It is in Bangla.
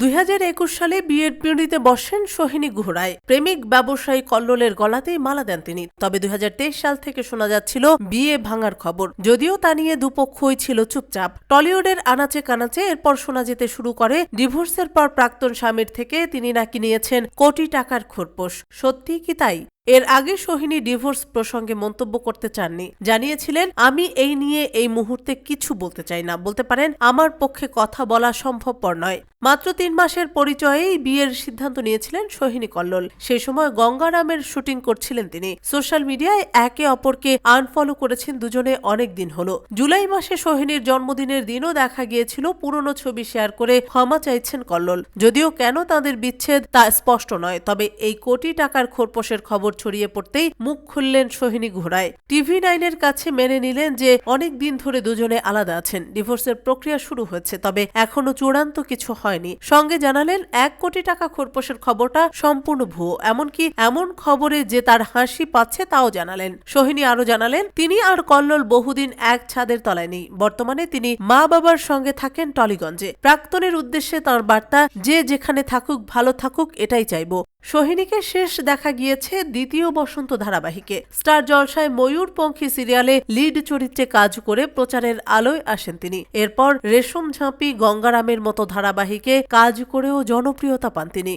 দুই হাজার একুশ সালে বিয়ের পিঁড়িতে বসেন সোহিনী গুহরায়। প্রেমিক ব্যবসায়ী কল্লোলের গলাতেই মালা দেন তিনি। তবে দুই হাজার তেইশ সাল থেকে শোনা যাচ্ছিল বিয়ে ভাঙার খবর। যদিও তা নিয়ে দুপক্ষই ছিল চুপচাপ। টলিউডের আনাচে কানাচে এরপর শোনা যেতে শুরু করে, ডিভোর্সের পর প্রাক্তন স্বামীর থেকে তিনি নাকি নিয়েছেন কোটি টাকার খোরপোশ। সত্যি কি তাই? এর আগে সোহিনী ডিভোর্স প্রসঙ্গে মন্তব্য করতে চাননি। জানিয়েছিলেন, আমি এই নিয়ে এই মুহূর্তে কিছু বলতে চাই না। বলতে পারেন, আমার পক্ষে কথা বলা সম্ভবপর নয়। মাত্র তিন মাসের পরিচয়েই বিয়ের সিদ্ধান্ত নিয়েছিলেন সোহিনী কল্লোল। সেই সময় গঙ্গারামের শুটিং করছিলেন তিনি। সোশ্যাল মিডিয়ায় একে অপরকে আনফলো করেছেন দুজনে অনেক দিন হলো। জুলাই মাসে সোহিনীর জন্মদিনের দিনও দেখা গিয়েছিল পুরনো ছবি শেয়ার করে ক্ষমা চাইছেন কল্লোল। যদিও কেন তাদের বিচ্ছেদ তা স্পষ্ট নয়, তবে এই কোটি টাকার খোরপোশের খবর ছড়িয়ে পড়তেই মুখ খুললেন সোহিনী ঘোড়ায়। টিভি নাইনের কাছে মেনে নিলেন যে অনেক দিন ধরে দুজনে আলাদা আছেন। ডিভোর্সের প্রক্রিয়া শুরু হয়েছে, তবে এখনও চূড়ান্ত কিছু হয়নি। সঙ্গে জানালেন, এক কোটি টাকা খোরপোশের খবরটা সম্পূর্ণ ভুয়ো, এমনকি এমন খবরে যে তার হাসি পাচ্ছে তাও জানালেন। সোহিনী আরও জানালেন, তিনি আর কল্লোল বহুদিন এক ছাদের তলায় নেই। বর্তমানে তিনি মা বাবার সঙ্গে থাকেন টলিগঞ্জে। প্রাক্তনের উদ্দেশ্যে তার বার্তা, যে যেখানে থাকুক, ভালো থাকুক, এটাই চাইব। সোহিনীকে শেষ দেখা গিয়েছে দ্বিতীয় বসন্ত ধারাবাহিকে। স্টার জলসায় ময়ূর পঙ্খী সিরিয়ালে লিড চরিত্রে কাজ করে প্রচারের আলোয় আসেন তিনি। এরপর রেশম ঝাঁপি গঙ্গারামের মতো ধারাবাহিকে কাজ করেও জনপ্রিয়তা পান তিনি।